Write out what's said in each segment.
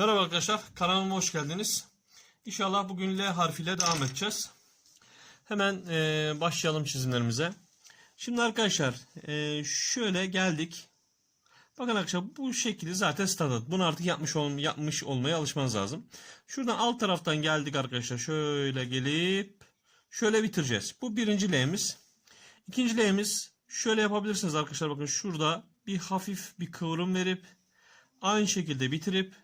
Merhaba arkadaşlar, kanalıma hoş geldiniz. İnşallah bugün L harfiyle devam edeceğiz. Hemen e, başlayalım çizimlerimize. Şimdi arkadaşlar e, şöyle geldik. Bakın arkadaşlar bu şekli zaten standart. Bunu artık yapmış, ol, yapmış olmaya alışmanız lazım. Şuradan alt taraftan geldik arkadaşlar. Şöyle gelip şöyle bitireceğiz. Bu birinci L'miz. İkinci L'miz şöyle yapabilirsiniz arkadaşlar. Bakın şurada bir hafif bir kıvrım verip aynı şekilde bitirip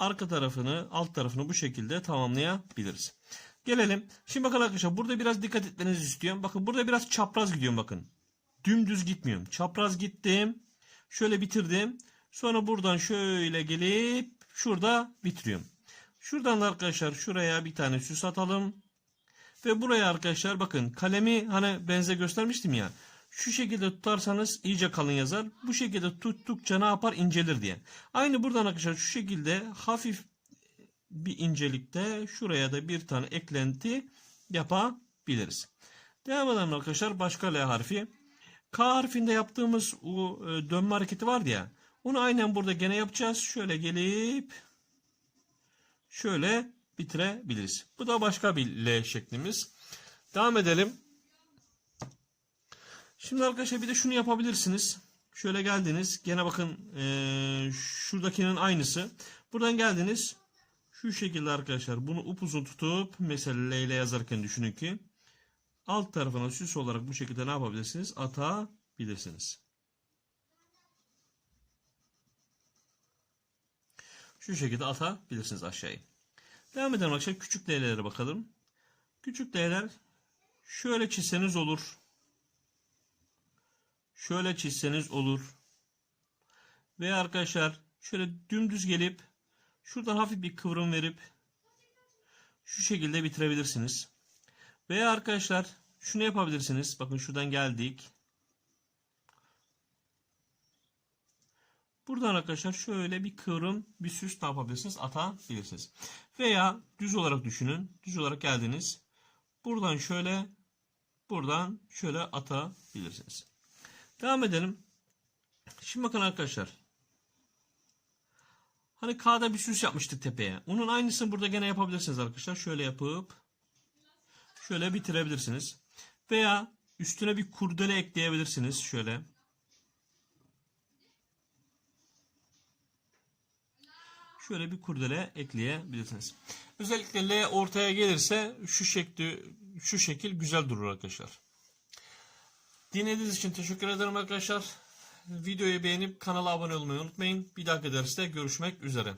arka tarafını alt tarafını bu şekilde tamamlayabiliriz. Gelelim. Şimdi bakın arkadaşlar burada biraz dikkat etmenizi istiyorum. Bakın burada biraz çapraz gidiyorum bakın. Dümdüz gitmiyorum. Çapraz gittim. Şöyle bitirdim. Sonra buradan şöyle gelip şurada bitiriyorum. Şuradan da arkadaşlar şuraya bir tane süs atalım. Ve buraya arkadaşlar bakın kalemi hani benze göstermiştim ya. Şu şekilde tutarsanız iyice kalın yazar. Bu şekilde tuttukça ne yapar? incelir diye. Aynı buradan arkadaşlar şu şekilde hafif bir incelikte şuraya da bir tane eklenti yapabiliriz. Devam edelim arkadaşlar başka L harfi. K harfinde yaptığımız o e, dönme hareketi vardı ya. Onu aynen burada gene yapacağız. Şöyle gelip şöyle bitirebiliriz. Bu da başka bir L şeklimiz. Devam edelim. Şimdi arkadaşlar bir de şunu yapabilirsiniz. Şöyle geldiniz. Gene bakın eee, şuradakinin aynısı. Buradan geldiniz. Şu şekilde arkadaşlar bunu upuzun tutup mesela L ile yazarken düşünün ki alt tarafına süs olarak bu şekilde ne yapabilirsiniz? Atabilirsiniz. Şu şekilde atabilirsiniz aşağıya. Devam edelim arkadaşlar. Küçük L'lere bakalım. Küçük L'ler şöyle çizseniz olur. Şöyle çizseniz olur. Ve arkadaşlar şöyle dümdüz gelip şuradan hafif bir kıvrım verip şu şekilde bitirebilirsiniz. Veya arkadaşlar şunu yapabilirsiniz. Bakın şuradan geldik. Buradan arkadaşlar şöyle bir kıvrım, bir süs ne yapabilirsiniz? Atabilirsiniz. Veya düz olarak düşünün. Düz olarak geldiniz. Buradan şöyle, buradan şöyle atabilirsiniz. Devam edelim. Şimdi bakın arkadaşlar. Hani K'da bir süs yapmıştık tepeye. Onun aynısını burada gene yapabilirsiniz arkadaşlar. Şöyle yapıp şöyle bitirebilirsiniz. Veya üstüne bir kurdele ekleyebilirsiniz. Şöyle. Şöyle bir kurdele ekleyebilirsiniz. Özellikle L ortaya gelirse şu şekli şu şekil güzel durur arkadaşlar. Dinlediğiniz için teşekkür ederim arkadaşlar. Videoyu beğenip kanala abone olmayı unutmayın. Bir dahaki derste görüşmek üzere.